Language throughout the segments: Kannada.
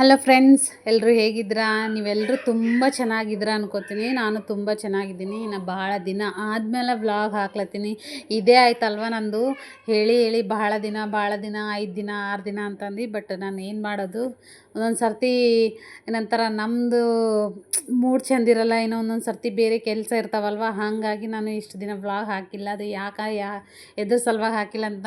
ಹಲೋ ಫ್ರೆಂಡ್ಸ್ ಎಲ್ಲರೂ ಹೇಗಿದ್ದೀರಾ ನೀವೆಲ್ಲರೂ ತುಂಬ ಚೆನ್ನಾಗಿದ್ದೀರಾ ಅನ್ಕೋತೀನಿ. ನಾನು ತುಂಬ ಚೆನ್ನಾಗಿದ್ದೀನಿ. ಇನ್ನು ಭಾಳ ದಿನ ಆದಮೇಲೆ ವ್ಲಾಗ್ ಹಾಕ್ಲತ್ತೀನಿ. ಇದೇ ಆಯ್ತಲ್ವ ನಂದು? ಹೇಳಿ ಹೇಳಿ ಭಾಳ ದಿನ ಭಾಳ ದಿನ, ಐದು ದಿನ, ಆರು ದಿನ ಅಂತಂದು ಬಟ್ ನಾನು ಏನು ಮಾಡೋದು? ಒಂದೊಂದು ಸರ್ತಿ ಏನಂತಾರ ನಮ್ಮದು ಮೂಡ್ ಚೆಂದಿರಲ್ಲ ಏನೋ ಒಂದೊಂದು ಸರ್ತಿ ಬೇರೆ ಕೆಲಸ ಇರ್ತಾವಲ್ವ, ಹಾಗಾಗಿ ನಾನು ಇಷ್ಟು ದಿನ ವ್ಲಾಗ್ ಹಾಕಿಲ್ಲ. ಅದು ಯಾಕೆ ಯಾ ಎದುರು ಸಲುವಾಗಿ ಹಾಕಿಲ್ಲ ಅಂತ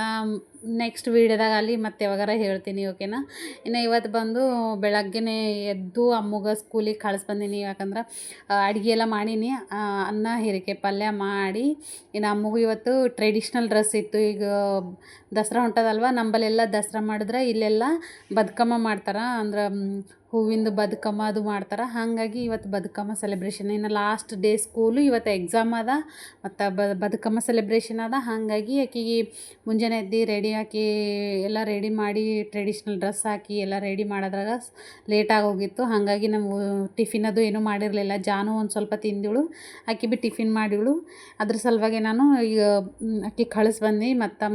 ನೆಕ್ಸ್ಟ್ ವೀಡಿಯೋದಾಗ ಅಲ್ಲಿ ಮತ್ತೆ ಯಾವಾಗಾರ ಹೇಳ್ತೀನಿ ಓಕೆನಾ ಇನ್ನು ಇವತ್ತು ಬಂದು ಬೆಳಗ್ಗೆನೇ ಎದ್ದು ಅಮ್ಮಗ ಸ್ಕೂಲಿಗೆ ಕಳ್ಸಿ ಬಂದೀನಿ ಯಾಕಂದ್ರೆ ಅಡುಗೆ ಎಲ್ಲ ಮಾಡೀನಿ. ಅನ್ನ ಹೀರಿಕೆ ಪಲ್ಯ ಮಾಡಿ, ಇನ್ನು ಅಮ್ಮಗೂ ಇವತ್ತು ಟ್ರೆಡಿಷ್ನಲ್ ಡ್ರೆಸ್ ಇತ್ತು. ಈಗ ದಸರಾ ಹೊಂಟದಲ್ವ? ನಂಬಲ್ಲೆಲ್ಲ ದಸರಾ ಮಾಡಿದ್ರೆ ಇಲ್ಲೆಲ್ಲ ಬದುಕಮ್ಮ ಮಾಡ್ತಾರೆ. ಅಂದ್ರೆ ಹೂವಿಂದು ಬದುಕಮ್ಮ ಅದು ಮಾಡ್ತಾರೆ. ಹಾಗಾಗಿ ಇವತ್ತು ಬದುಕಮ್ಮ ಸೆಲೆಬ್ರೇಷನ್ ಇನ್ನು ಲಾಸ್ಟ್ ಡೇ ಸ್ಕೂಲು ಇವತ್ತು ಎಕ್ಸಾಮ್ ಅದ. ಮತ್ತು ಬದುಕಮ್ಮ ಸೆಲೆಬ್ರೇಷನ್ ಅದ. ಹಾಗಾಗಿ ಆಕೆಗೆ ಮುಂಜಾನೆ ಎದ್ದು ರೆಡಿ ಹಾಕಿ, ಎಲ್ಲ ರೆಡಿ ಮಾಡಿ ಟ್ರೆಡಿಷ್ನಲ್ ಡ್ರೆಸ್ ಹಾಕಿ, ಎಲ್ಲ ರೆಡಿ ಮಾಡೋದ್ರಾಗ ಲೇಟಾಗಿ ಹೋಗಿತ್ತು ಹಾಗಾಗಿ ನಾವು ಟಿಫಿನ್ ಅದು ಏನೂ ಮಾಡಿರಲಿಲ್ಲ. ಜಾನು ಒಂದು ಸ್ವಲ್ಪ ತಿಂದಿಳು. ಆಕೆ ಬಿ ಟಿಫಿನ್ ಮಾಡಿವಳು. ಅದ್ರ ಸಲುವಾಗಿ ನಾನು ಈಗ ಆಕೆ ಕಳಿಸ್ಬಂದು ಕಳಿಸ್ ಬಂದು ಮತ್ತು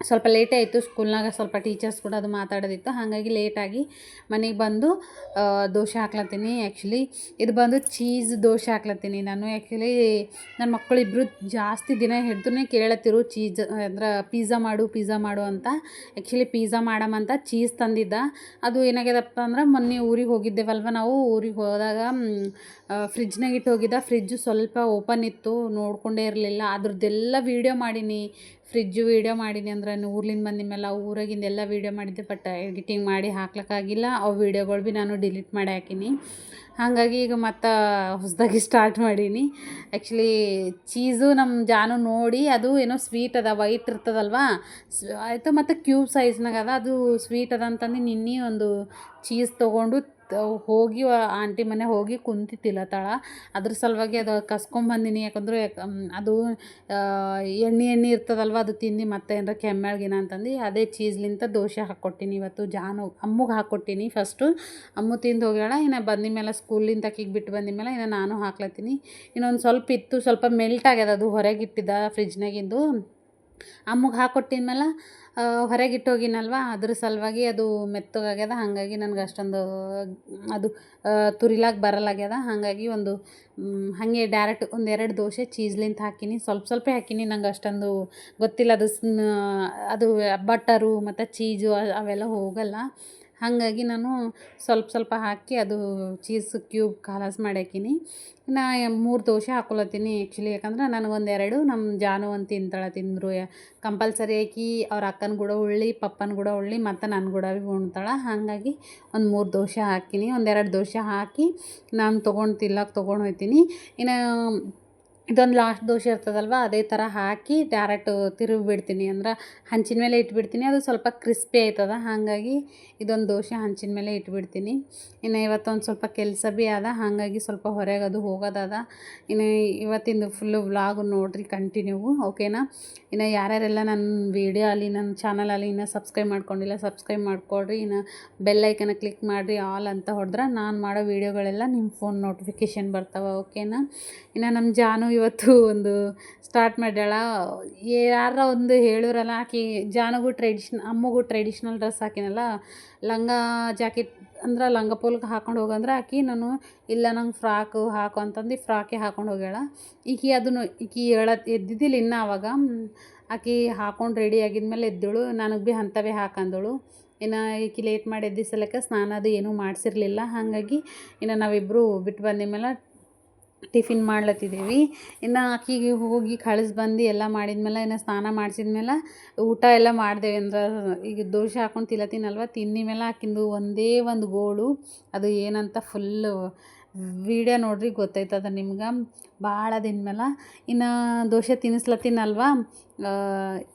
ಸ್ವಲ್ಪ ಲೇಟೇ ಆಯಿತು ಸ್ಕೂಲ್ನಾಗ ಸ್ವಲ್ಪ ಟೀಚರ್ಸ್ ಕೂಡ ಅದು ಮಾತಾಡೋದಿತ್ತು. ಹಾಗಾಗಿ ಲೇಟಾಗಿ ಮನೆಗೆ ಬಂದು ದೋಸೆ ಹಾಕ್ಲತ್ತೀನಿ ಆ್ಯಕ್ಚುಲಿ ಇದು ಬಂದು ಚೀಸ್ ದೋಸೆ ಹಾಕ್ಲತ್ತೀನಿ ನಾನು ಆ್ಯಕ್ಚುಲಿ ನನ್ನ ಮಕ್ಕಳಿಬ್ಬರು ಜಾಸ್ತಿ ದಿನ ಹಿಡಿದು ಕೇಳತ್ತಿರು ಚೀಸ್ ಅಂದ್ರೆ ಪಿಜ್ಜಾ ಮಾಡು ಪಿಜ್ಜಾ ಮಾಡು ಅಂತ. ಆ್ಯಕ್ಚುಲಿ ಪಿಜ್ಜಾ ಮಾಡಮಂತ ಚೀಸ್ ತಂದಿದ್ದ. ಅದು ಏನಾಗ್ಯದಪ್ಪ ಅಂದ್ರೆ ಮೊನ್ನೆ ಊರಿಗೆ ಹೋಗಿದ್ದೇವಲ್ವ ನಾವು, ಊರಿಗೆ ಹೋದಾಗ ಫ್ರಿಜ್ನಾಗ ಇಟ್ಟು ಹೋಗಿದ್ದ. ಫ್ರಿಜ್ಜು ಸ್ವಲ್ಪ ಓಪನ್ ಇತ್ತು, ನೋಡ್ಕೊಂಡೇ ಇರಲಿಲ್ಲ. ಅದ್ರದ್ದೆಲ್ಲ ವೀಡಿಯೋ ಮಾಡೀನಿ. ಫ್ರಿಜ್ಜು ವೀಡಿಯೋ ಮಾಡೀನಿ ಅಂದ್ರೆ ಊರ್ಲಿಂದ ಬಂದ ಮೇಲೆ ಊರಾಗಿಂದ ಎಲ್ಲ ವೀಡಿಯೋ ಮಾಡಿದ್ದೆ ಬಟ್ ಎಡಿಟಿಂಗ್ ಮಾಡಿ ಹಾಕ್ಲಕ್ಕಾಗಿಲ್ಲ. ಅವು ವೀಡಿಯೋಗಳು ಭೀ ನಾನು ಡಿಲೀಟ್ ಮಾಡಿ ಹಾಕೀನಿ. ಹಾಗಾಗಿ ಈಗ ಮತ್ತು ಹೊಸದಾಗಿ ಸ್ಟಾರ್ಟ್ ಮಾಡೀನಿ. ಆ್ಯಕ್ಚುಲಿ ಚೀಸು ನಮ್ಮ ಜಾನು ನೋಡಿ ಅದು ಏನೋ ಸ್ವೀಟ್ ಅದ ವೈಟ್ ಇರ್ತದಲ್ವಾ? ಆಯಿತು, ಮತ್ತು ಕ್ಯೂಬ್ ಸೈಜ್ನಾಗ ಅದ. ಅದು ಸ್ವೀಟ್ ಅದ ಅಂತಂದು ನಿನ್ನೆ ಒಂದು ಚೀಸ್ ತೊಗೊಂಡು ಹೋಗಿ ಆಂಟಿ ಮನೆ ಹೋಗಿ ಕುಂತಿತ್ತಿಲ್ಲ ತಿಲ್ಲತ್ತಾಳ ಅದ್ರ ಸಲುವಾಗಿ ಅದು ಕಸ್ಕೊಂಬಂದಿನಿ ಯಾಕಂದ್ರೆ ಅದು ಎಣ್ಣೆ ಎಣ್ಣೆ ಇರ್ತದಲ್ವ ಅದು ತಿಂದು ಮತ್ತೆ ಏನಾರ ಕೆಮ್ಮಾಳ್ಗಿನ ಅಂತಂದು ಅದೇ ಚೀಸ್ಲಿಂತ ದೋಸೆ ಹಾಕ್ಕೊಟ್ಟಿನಿ ಇವತ್ತು. ಜಾನು, ಅಮ್ಮಗೆ ಹಾಕ್ಕೊಟ್ಟಿನಿ ಫಸ್ಟು ಅಮ್ಮು ತಿಂದು ಹೋಗ್ಯಾಳ. ಇನ್ನು ಬಂದ ಮೇಲೆ ಸ್ಕೂಲಿಂದ ಅಕ್ಕಿಗೆ ಬಿಟ್ಟು ಬಂದ ಮೇಲೆ ಇನ್ನು ನಾನು ಹಾಕ್ಲತ್ತೀನಿ. ಇನ್ನೊಂದು ಸ್ವಲ್ಪ ಇತ್ತು, ಸ್ವಲ್ಪ ಮೆಲ್ಟ್ ಆಗ್ಯದ ಅದು ಹೊರಗೆ ಇಟ್ಟಿದ್ದ ಫ್ರಿಜ್ನಾಗಿಂದು ಅಮ್ಮಗೆ ಹಾಕ್ಕೊಟ್ಟಿದ್ಮೇಲೆ ಹೊರಗೆ ಇಟ್ಟೋಗಿನಲ್ವ ಅದ್ರ ಸಲುವಾಗಿ ಅದು ಮೆತ್ತಗಾಗ್ಯದ, ಹಾಗಾಗಿ ನನಗೆ ಅಷ್ಟೊಂದು, ಅದು ತುರಿಲಾಗ ಬರಲಾಗ್ಯದ. ಹಾಗಾಗಿ ಒಂದು ಹಾಗೆ ಡೈರೆಕ್ಟ್ ಒಂದೆರಡು ದೋಸೆ ಚೀಸ್ಲಿಂತ ಹಾಕಿನಿ. ಸ್ವಲ್ಪ ಸ್ವಲ್ಪ ಹಾಕಿನಿ. ನಂಗೆ ಅಷ್ಟೊಂದು ಗೊತ್ತಿಲ್ಲ. ಅದು ಅದು ಬಟರು ಮತ್ತು ಚೀಸು ಅವೆಲ್ಲ ಹೋಗಲ್ಲ. ಹಾಗಾಗಿ ನಾನು ಸ್ವಲ್ಪ ಸ್ವಲ್ಪ ಹಾಕಿ ಅದು ಚೀಸ್ ಕ್ಯೂಬ್ ಖಲಾಸ್ ಮಾಡಿ ನಾ ಮೂರು ದೋಸೆ ಹಾಕೊಳತ್ತೀನಿ ಆ್ಯಕ್ಚುಲಿ ಯಾಕಂದ್ರೆ ನನಗೊಂದು ಎರಡು ನಮ್ಮ ಜಾನು ಒಂದು ತಿಂತಾಳೆ ತಿಂದರು. ಕಂಪಲ್ಸರಿ ಆಕಿ ಅವ್ರ ಅಕ್ಕನ ಕೂಡ ಉಳ್ಳಿ, ಪಪ್ಪನ ಕೂಡ ಉಳ್ಳಿ, ಮತ್ತು ನನ್ನ ಕೂಡ ಉಣ್ತಾಳೆ. ಹಾಗಾಗಿ ಒಂದು ಮೂರು ದೋಸೆ ಹಾಕೀನಿ. ಒಂದೆರಡು ದೋಸೆ ಹಾಕಿ ನಾನು ತೊಗೊಂಡು ತಿಲ್ಲಕ್ಕೆ ತೊಗೊಂಡು ಹೋಗ್ತೀನಿ ಇನ್ನು ಇದೊಂದು ಲಾಸ್ಟ್ ದೋಸೆ ಇರ್ತದಲ್ವ? ಅದೇ ಥರ ಹಾಕಿ ಡೈರೆಕ್ಟ್ ತಿರುಗಿ ಬಿಡ್ತೀನಿ ಅಂದ್ರೆ ಹಂಚಿನ ಮೇಲೆ ಇಟ್ಬಿಡ್ತೀನಿ. ಅದು ಸ್ವಲ್ಪ ಕ್ರಿಸ್ಪಿ ಆಯ್ತದ? ಹಾಗಾಗಿ ಇದೊಂದು ದೋಸೆ ಹಂಚಿನ ಮೇಲೆ ಇಟ್ಬಿಡ್ತೀನಿ. ಇನ್ನು ಇವತ್ತೊಂದು ಸ್ವಲ್ಪ ಕೆಲಸ ಭೀ ಅದ. ಹಾಗಾಗಿ ಸ್ವಲ್ಪ ಹೊರಗೆ ಅದು ಹೋಗೋದದ. ಇನ್ನು ಇವತ್ತಿಂದು ಫುಲ್ಲು ವ್ಲಾಗ್ ನೋಡ್ರಿ ಕಂಟಿನ್ಯೂ ಓಕೆನಾ ಇನ್ನು ಯಾರ್ಯಾರೆಲ್ಲ ನನ್ನ ವೀಡಿಯೋ ಅಲ್ಲಿ ನನ್ನ ಚಾನಲ್ ಅಲ್ಲಿ ಇನ್ನೂ ಸಬ್ಸ್ಕ್ರೈಬ್ ಮಾಡ್ಕೊಂಡಿಲ್ಲ ಸಬ್ಸ್ಕ್ರೈಬ್ ಮಾಡ್ಕೊಳ್ರಿ. ಇನ್ನು ಬೆಲ್ ಐಕನ ಕ್ಲಿಕ್ ಮಾಡಿರಿ ಆಲ್ ಅಂತ ಹೊಡೆದ್ರೆ ನಾನು ಮಾಡೋ ವೀಡಿಯೋಗಳೆಲ್ಲ ನಿಮ್ಮ ಫೋನ್ ನೋಟಿಫಿಕೇಷನ್ ಬರ್ತಾವೆ. ಓಕೆನಾ ಇನ್ನು ನಮ್ಮ ಜಾನು ಇವತ್ತು ಒಂದು ಸ್ಟಾರ್ಟ್ ಮಾಡ್ಯಾಳ. ಯಾರ ಒಂದು ಹೇಳೋರಲ್ಲ, ಆಕೆ ಜಾನಗೂ ಟ್ರೆಡಿಷನ್ ಅಮ್ಮಗೂ ಟ್ರೆಡಿಷ್ನಲ್ ಡ್ರೆಸ್ ಹಾಕಿನಲ್ಲ, ಲಂಗ ಜಾಕೆಟ್ ಅಂದ್ರೆ ಲಂಗ ಪೋಲ್ಗೆ ಹಾಕೊಂಡು ಹೋಗಂದ್ರೆ ಆಕಿ ನಾನು ಇಲ್ಲ ನಂಗೆ ಫ್ರಾಕು ಹಾಕು ಅಂತಂದು ಫ್ರಾಕೇ ಹಾಕೊಂಡು ಹೋಗ್ಯಾಳ. ಈಕಿ ಅದನ್ನು, ಈಕಿ ಹೇಳ, ಎದ್ದಿದ್ದಿಲ್ಲ ಇನ್ನೂ ಆವಾಗ ಆಕೆ ಹಾಕೊಂಡು ರೆಡಿ ಆಗಿದ್ಮೇಲೆ ಎದ್ದಳು, ನನಗೆ ಭೀ ಅಂಥವೇ ಹಾಕಂದಳು. ಇನ್ನು ಈಕಿ ಲೇಟ್ ಮಾಡಿ ಎದ್ದಿಸಲಕ್ಕ ಸ್ನಾನ ಅದು ಏನೂ ಮಾಡಿಸಿರ್ಲಿಲ್ಲ. ಹಾಗಾಗಿ ಇನ್ನು ನಾವಿಬ್ಬರು ಬಿಟ್ಟು ಬಂದ ಮೇಲೆ ಟಿಫಿನ್ ಮಾಡ್ಲತ್ತಿದ್ದೀವಿ ಇನ್ನು ಆಕಿಗೆ ಹೋಗಿ ಕಳಿಸ್ ಬಂದು ಎಲ್ಲ ಮಾಡಿದ್ಮೇಲೆ, ಇನ್ನು ಸ್ನಾನ ಮಾಡಿಸಿದ್ಮೇಲೆ ಊಟ ಎಲ್ಲ ಮಾಡಿದೆವು ಅಂದ್ರೆ ಈಗ ದೋಸೆ ಹಾಕೊಂಡು ತಿನ್ನತ್ತೀನಲ್ವ ತಿಂದ ಮೇಲೆ ಆಕಿಂದು ಒಂದೇ ಒಂದು ಗೋಳು. ಅದು ಏನಂತ ಫುಲ್ಲು ವೀಡಿಯೋ ನೋಡ್ರಿ ಗೊತ್ತಾಯ್ತದ ನಿಮ್ಗೆ. ಭಾಳ ದಿನ ಮೇಲೆ. ಇನ್ನು ದೋಸೆ ತಿನ್ನಿಸ್ಲತ್ತೀನಲ್ವ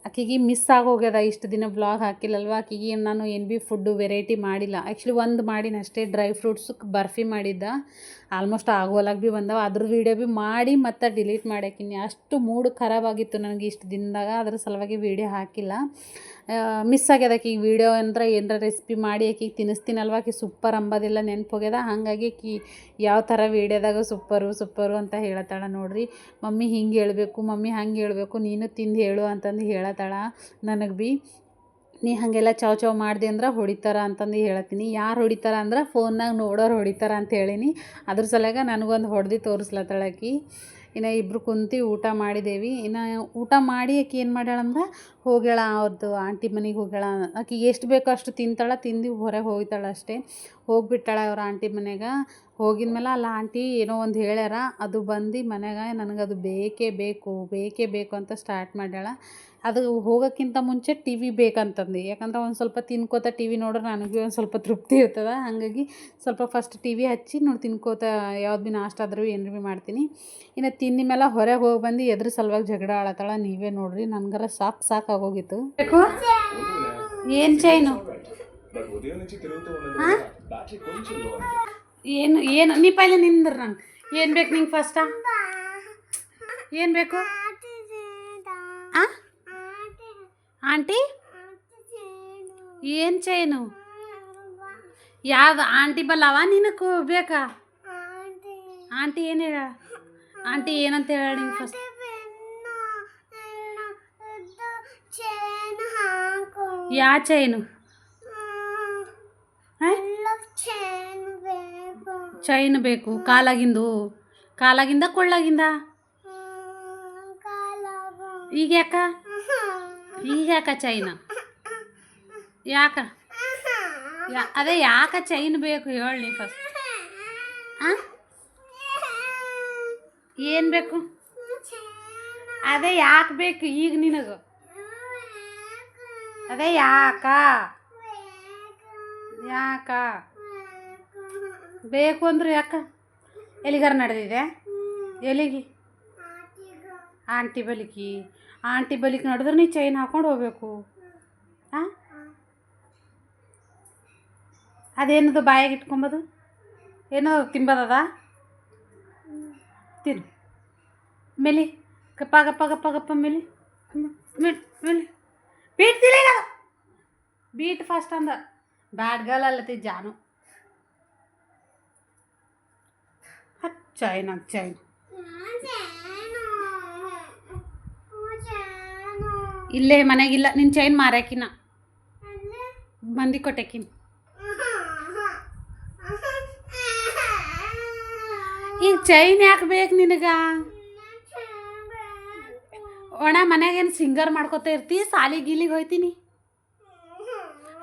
ಆಕಿಗೆ ಮಿಸ್ ಆಗೋಗ್ಯದ ಇಷ್ಟು ದಿನ ಬ್ಲಾಗ್ ಹಾಕಿಲ್ಲಲ್ವ. ಆಕಿಗೆ ನಾನು ಏನು ಭೀ ಫುಡ್ಡು ವೆರೈಟಿ ಮಾಡಿಲ್ಲ. ಆ್ಯಕ್ಚುಲಿ ಒಂದು ಮಾಡಿನಷ್ಟೇ ಡ್ರೈ ಫ್ರೂಟ್ಸು ಬರ್ಫಿ ಮಾಡಿದ್ದ. ಆಲ್ಮೋಸ್ಟ್ ಆಗೋಲಾಗಿ ಭೀ ಬಂದವ. ಅದ್ರ ವೀಡಿಯೋ ಭೀ ಮಾಡಿ ಮತ್ತೆ ಡಿಲೀಟ್ ಮಾಡ್ಯಾಕಿನಿ ಅಷ್ಟು ಮೂಡ್ ಖರಾಬಾಗಿತ್ತು ನನಗೆ ಇಷ್ಟು ದಿನದಾಗ. ಅದ್ರ ಸಲುವಾಗಿ ವೀಡಿಯೋ ಹಾಕಿಲ್ಲ. ಮಿಸ್ ಆಗ್ಯದ ಈಗ ವೀಡಿಯೋ ಅಂದ್ರೆ ಏನರ ರೆಸಿಪಿ ಮಾಡಿ ಆಕಿಗೆ ತಿನ್ನಿಸ್ತೀನಲ್ವ ಆಕಿ? ಸೂಪರ್ ಅಂಬೋದಿಲ್ಲ ನೆನಪು ಹೋಗ್ಯದ ಹಾಗಾಗಿ ಆಕಿ ಯಾವ ಥರ ವೀಡಿಯೋದಾಗ ಸೂಪರು ಸೂಪರು ಅಂತ ಹೇಳತ್ತಾಳ ನೋಡ್ರಿ. ಮಮ್ಮಿ ಹಿಂಗೆ ಹೇಳಬೇಕು, ಮಮ್ಮಿ ಹಂಗೆ ಹೇಳಬೇಕು, ನೀನು ತಿಂದು ಹೇಳು ಅಂತಂದು ಹೇಳತ್ತಾಳ ನನಗೆ ಭೀ. ನೀ ಹಾಗೆಲ್ಲ ಚಾವ್ ಚಾವ್ ಮಾಡಿದೆ ಅಂದ್ರೆ ಹೊಡಿತಾರ ಅಂತಂದು ಹೇಳತ್ತೀನಿ. ಯಾರು ಹೊಡಿತಾರ ಅಂದ್ರೆ ಫೋನ್ನಾಗ ನೋಡೋರು ಹೊಡಿತಾರ ಅಂತ ಹೇಳೀನಿ. ಅದ್ರ ಸಲಾಗ ನನಗೊಂದು ಹೊಡೆದು ತೋರಿಸ್ಲತ್ತಳಕಿ ಇನ್ನು ಇಬ್ಬರು ಕುಂತು ಊಟ ಮಾಡಿದೇವಿ. ಇನ್ನು ಊಟ ಮಾಡಿ ಆಕೆ ಏನು ಮಾಡ್ಯಾಳಂದ್ರೆ ಹೋಗ್ಯಾಳ ಅವ್ರದ್ದು ಆಂಟಿ ಮನೆಗೆ ಹೋಗ್ಯಾಳ. ಆಕೆ ಎಷ್ಟು ಬೇಕೋ ಅಷ್ಟು ತಿಂತಾಳೆ, ತಿಂದು ಹೊರಗೆ ಹೋಗ್ತಾಳೆ ಅಷ್ಟೇ. ಹೋಗ್ಬಿಟ್ಟಾಳ ಅವ್ರ ಆಂಟಿ ಮನೆಗೆ ಹೋಗಿದ್ಮೇಲೆ ಅಲ್ಲಿ ಆಂಟಿ ಏನೋ ಒಂದು ಹೇಳ್ಯಾರ, ಅದು ಬಂದು ಮನೆಗೆ ನನಗದು ಬೇಕೇ ಬೇಕು ಬೇಕೇ ಬೇಕು ಅಂತ ಸ್ಟಾರ್ಟ್ ಮಾಡ್ಯಾಳ. ಅದು ಹೋಗೋಕ್ಕಿಂತ ಮುಂಚೆ ಟಿ ವಿ ಬೇಕಂತಂದು. ಯಾಕಂದ್ರೆ ಒಂದು ಸ್ವಲ್ಪ ತಿನ್ಕೋತ ಟಿ ವಿ ನೋಡ್ರೆ ನನಗೆ ಒಂದು ಸ್ವಲ್ಪ ತೃಪ್ತಿ ಇರ್ತದೆ. ಹಾಗಾಗಿ ಸ್ವಲ್ಪ ಫಸ್ಟ್ ಟಿ ವಿ ಹಚ್ಚಿ ನೋಡಿ ತಿನ್ಕೋತ ಯಾವ್ದು ಭೀ ನಾಷ್ಟ ಆದರೂ ಏನು ಭೀ ಮಾಡ್ತೀನಿ. ಇನ್ನು ತಿಂದ ಮೇಲೆ ಹೊರಗೆ ಹೋಗಿ ಬಂದು ಎದ್ರ ಸಲುವಾಗಿ ಜಗಳ ಆಳತ್ತಾಳ. ನೀವೇ ನೋಡ್ರಿ, ನನಗರ ಸಾಕು ಸಾಕಾಗೋಗಿತ್ತು ಏನು ಚೈನು? ಏನು ಏನು, ನೀ ಪೈಲೆ ನಿಂದ್ರ ನಂಗೆ. ಏನು ಬೇಕು ನಿಂಗೆ ಫಸ್ಟ ಏನು ಬೇಕು? ಹಾಂ ಆಂಟಿ ಏನು ಚೈನು ಯಾವ್ದು ಆಂಟಿ ಬಲ್ಲವ ನಿನಗೆ ಬೇಕಾ ಆಂಟಿ ಏನು ಹೇಳ ಆಂಟಿ ಏನಂತ ಹೇಳ ನಿಂಗೆ ಫಸ್ಟ್ ಯಾ ಚೈನು ಹಾಂ ಚೈನ್ ಬೇಕು ಕಾಲಾಗಿಂದು ಕಾಲಾಗಿಂದ ಕೊಳ್ಳಾಗಿಂದ ಈಗ ಯಾಕ ಈಗ ಯಾಕ ಚೈನ? ಯಾಕ? ಅದೇ ಯಾಕ ಚೈನ್ ಬೇಕು ಹೇಳಿ ಫಸ್ಟ್ ಹಾಂ ಏನು ಬೇಕು? ಅದೇ ಯಾಕೆ ಬೇಕು ಈಗ ನಿನಗೆ? ಅದೇ ಯಾಕ? ಯಾಕ? ಬೇಕು ಅಂದ್ರೆ ಯಾಕ? ಎಲ್ಲಿಗಾರ ನಡೆದಿದೆ? ಎಲ್ಲಿಗೆ ಆಂಟಿ ಬಲಿಕಿ ಆಂಟಿ ಬಲಿಕ್ ನಡೆದ್ರೆ ನೀ ಚೈನ್ ಹಾಕೊಂಡು ಹೋಗ್ಬೇಕು ಹಾಂ ಅದೇನದು ಬಾಯಾಗ ಇಟ್ಕೊಂಬೋದು ಏನೋ ತಿಂಬದದ ತಿನ್ನು ಮೇಲಿ ಗಪ್ಪ ಗಪ್ಪ ಗಪ್ಪ ಗಪ್ಪ ಮೇಲಿ ಮೇಲ್ ಮೇಲಿ ಬೀಟ್ ತಿಳಿ ಬೀಟ್ ಫಸ್ಟ್ ಅಂದ ಬ್ಯಾಡ್ ಗರ್ಲ್ ಅಲ್ಲತಿ ಜಾನು ಹತ್ ಚೈನ್ ಚೈನ್ ಇಲ್ಲೇ ಮನೆಗಿಲ್ಲ ನಿನ್ನ ಚೈನ್ ಮಾರ್ಯಾಕಿನ ಬಂದಿ ಕೊಟ್ಟೆಕಿನ ಈಗ ಚೈನ್ ಯಾಕೆ ಬೇಕು ನಿನಗ? ಒಣ ಮನೆಗೇನು ಸಿಂಗರ್ ಮಾಡ್ಕೋತಾ ಇರ್ತಿ ಸಾಲಿ ಗೀಲಿಗೆ ಹೋಯ್ತೀನಿ.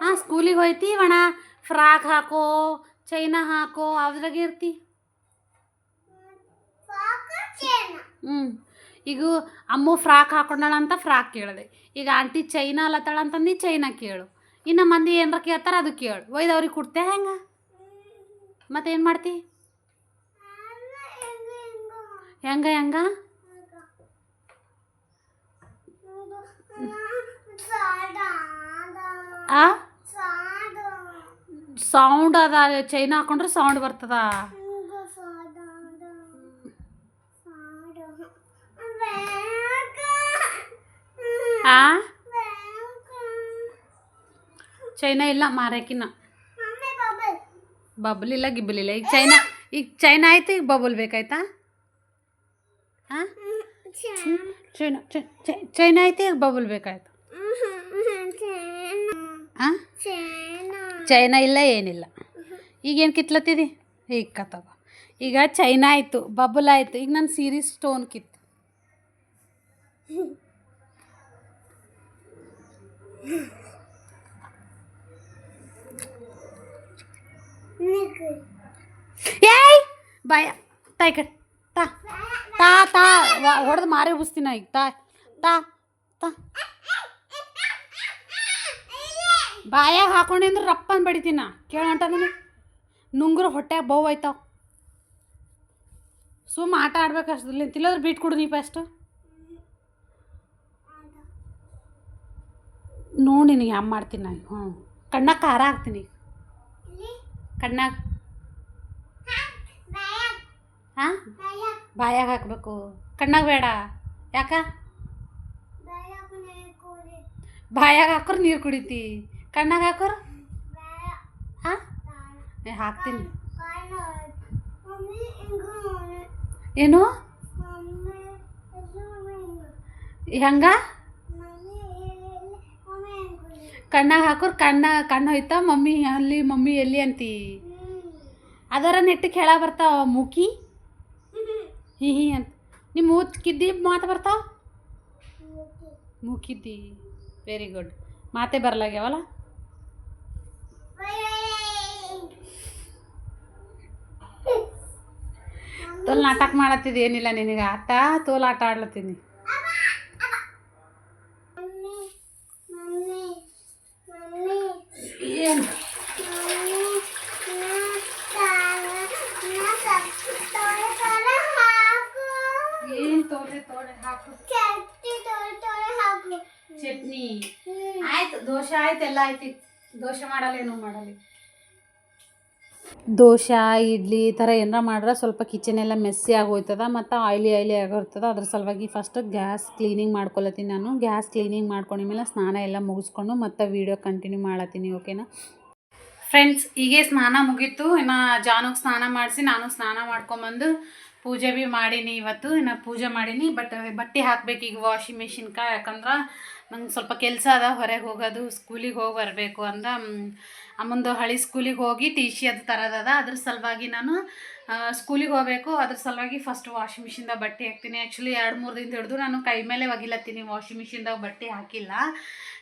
ಹಾಂ ಸ್ಕೂಲಿಗೆ ಹೋಯ್ತಿ ಒಣ ಫ್ರಾಕ್ ಹಾಕೋ ಚೈನಾ ಹಾಕೋ ಅದ್ರಾಗೆ ಇರ್ತಿ. ಹ್ಞೂ ಈಗ ಅಮ್ಮ ಫ್ರಾಕ್ ಹಾಕೊಂಡಾಳ ಅಂತ ಫ್ರಾಕ್ ಕೇಳಿದೆ. ಈಗ ಆಂಟಿ ಚೈನಾ ಅಲ್ಲತ್ತಾಳ ಅಂತಂದು ಚೈನಾ ಕೇಳು. ಇನ್ನು ಮಂದಿ ಏನಾರ ಕೇಳ್ತಾರ ಅದು ಕೇಳು. ಒಯ್ದವ್ರಿಗೆ ಕೊಡ್ತೆ ಹೆಂಗೆ? ಮತ್ತೇನು ಮಾಡ್ತಿ? ಹೆಂಗ ಹೆಂಗ? ಆ? ಸೌಂಡ್ ಅದ ಚೈನಾ ಹಾಕೊಂಡ್ರೆ ಸೌಂಡ್ ಬರ್ತದ? ಆ? ಚೈನಾ ಇಲ್ಲ ಮಾರಕಿನ. ಬಬಲ್ ಇಲ್ಲ ಗಿಬ್ಬಲ್ ಇಲ್ಲ. ಈಗ ಚೈನಾ ಈಗ ಚೈನಾ ಆಯ್ತು ಈಗ ಬಬಲ್ ಬೇಕಾಯ್ತಾ? ಹಾಂ ಚೈನಾ ಚೈನಾ ಆಯ್ತು ಈಗ ಬಬಲ್ ಬೇಕಾಯ್ತು. ಹಾಂ ಚೈನಾ ಇಲ್ಲ ಏನಿಲ್ಲ. ಈಗೇನು ಕಿತ್ಲತ್ತಿದಿ? ಈಗ ಕತ್ತವ ಈಗ ಚೈನಾ ಆಯಿತು ಬಬಲ್ ಆಯಿತು. ಈಗ ನನ್ನ ಸೀರೀಸ್ ಸ್ಟೋನ್ ಕಿತ್ತು. ಏಯ್ ಬಾಯ ತಾಯ್ ಕಡೆ ತಾ ತಾ ತಾ ಹೊಡೆದು ಮಾರಿ ಉಬಿಸ್ತೀನಿ ಈಗ ತಾ ತಾ ತಾ ಬಾಯಾಗ ಹಾಕೊಂಡೆ ಅಂದ್ರೆ ರಪ್ಪನ್ ಬಡಿತೀನ ಕೇಳಂಟ ನನಗೆ ನುಂಗ್ರು ಹೊಟ್ಯಾಗ ಬಹು ಆಯ್ತಾವ ಸುಮ್ಮ ಆಟ ಆಡ್ಬೇಕು ಅಷ್ಟು ತಿಲ್ಲದ್ರೆ ಬಿಟ್ಟು ಕೊಡು ನೀ ಫಸ್ಟ್ ನೋಡಿ ನಿನಗೆ ಹ್ಯಾಮ್ ಮಾಡ್ತೀನಿ ನಾನು. ಹ್ಞೂ. ಕಣ್ಣಾಗ ಖಾರ ಹಾಕ್ತೀನಿ ಕಣ್ಣಾಗ ಹಾಂ? ಬಾಯಾಗ ಹಾಕಬೇಕು. ಕಣ್ಣಾಗ ಬೇಡ. ಯಾಕ? ಬಾಯಾಗ ಹಾಕೋರು ನೀರು ಕುಡಿತಿ. ಕಣ್ಣಾಗ ಹಾಕೋರು? ಹಾಂ? ಹಾಕ್ತೀನಿ. ಏನು? ಹೆಂಗ? ಕಣ್ಣಾಗ ಹಾಕೋರು ಕಣ್ಣ, ಕಣ್ಣು ಹೋಯ್ತಾ ಮಮ್ಮಿ ಅಲ್ಲಿ, ಮಮ್ಮಿ ಎಲ್ಲಿ ಅಂತಿ? ಅದರ ನೆಟ್ಟು ಹೇಳ ಬರ್ತಾವ ಮೂಕಿ? ಹಿ ಹಿ ಅಂತ. ನಿಮ್ಮ ಊತ್ ಕಿದ್ದಿ ಮಾತು ಬರ್ತಾವ? ಮೂಕಿದ್ದಿ. ವೆರಿ ಗುಡ್ ಮಾತೇ ಬರಲಾಗ್ಯಾವಲ್ಲ? ತೋಲ್ ನಾಟಕ ಮಾಡತ್ತಿದ್ದು ಏನಿಲ್ಲ ನಿನಗೆ. ಆಟ, ತೋಲ್ ಆಟ ಆಡ್ಲತ್ತೀನಿ ಏನು ಏನು ತೋಲೆ ತೋಲೆ ಹಾಕು. ಚಟ್ನಿ ಆಯ್ತು ದೋಸೆ ಆಯ್ತು ಎಲ್ಲ ಆಯ್ತು. ದೋಸೆ ಮಾಡಲೇನು ಮಾಡಲಿ ದೋಸೆ ಇಡ್ಲಿ ಈ ಥರ ಏನಾರ ಮಾಡ್ರೆ ಸ್ವಲ್ಪ ಕಿಚನ್ ಎಲ್ಲ ಮೆಸ್ಸಿ ಆಗೋಯ್ತದ ಮತ್ತು ಆಯ್ಲಿ ಆಯ್ಲಿ ಆಗಿರ್ತದ. ಅದ್ರ ಸಲುವಾಗಿ ಫಸ್ಟ್ ಗ್ಯಾಸ್ ಕ್ಲೀನಿಂಗ್ ಮಾಡ್ಕೊಳತ್ತೀನಿ ನಾನು. ಗ್ಯಾಸ್ ಕ್ಲೀನಿಂಗ್ ಮಾಡ್ಕೊಂಡಿದ್ಮೇಲೆ ಸ್ನಾನ ಎಲ್ಲ ಮುಗಿಸ್ಕೊಂಡು ಮತ್ತು ವೀಡಿಯೋ ಕಂಟಿನ್ಯೂ ಮಾಡತ್ತೀನಿ ಓಕೆನಾ ಫ್ರೆಂಡ್ಸ್ ಹೀಗೆ ಸ್ನಾನ ಮುಗೀತು. ಇನ್ನು ಜಾನಕ್ಕೆ ಸ್ನಾನ ಮಾಡಿಸಿ ನಾನು ಸ್ನಾನ ಮಾಡ್ಕೊಂಬಂದು ಪೂಜೆ ಭೀ ಮಾಡೀನಿ ಇವತ್ತು, ಇನ್ನು ಪೂಜೆ ಮಾಡೀನಿ ಬಟ್ ಬಟ್ಟೆ ಹಾಕ್ಬೇಕು ಈಗ ವಾಷಿಂಗ್ ಮಿಷಿನ್ಗೆ ಯಾಕಂದ್ರೆ ನಂಗೆ ಸ್ವಲ್ಪ ಕೆಲಸ ಅದ, ಹೊರಗೆ ಹೋಗೋದು ಸ್ಕೂಲಿಗೆ ಹೋಗಿ ಬರಬೇಕು ಅಂದ್ರೆ ಅಮ್ಮಂದು ಹಳಿ ಸ್ಕೂಲಿಗೆ ಹೋಗಿ ಟಿ ಶಿ ಅದು ತರೋದದ ಅದ್ರ ಸಲುವಾಗಿ ನಾನು ಸ್ಕೂಲಿಗೆ ಹೋಗಬೇಕು, ಅದ್ರ ಸಲುವಾಗಿ ಫಸ್ಟ್ ವಾಷಿಂಗ್ ಮಿಷಿನ್ದಾಗ ಬಟ್ಟೆ ಹಾಕ್ತೀನಿ. ಆ್ಯಕ್ಚುಲಿ ಎರಡು ಮೂರು ದಿನ ಹಿಡಿದು ನಾನು ಕೈ ಮೇಲೆ ಒಗಿಲತ್ತೀನಿ ವಾಷಿಂಗ್ ಮಿಷಿನ್ದಾಗ ಬಟ್ಟೆ ಹಾಕಿಲ್ಲ.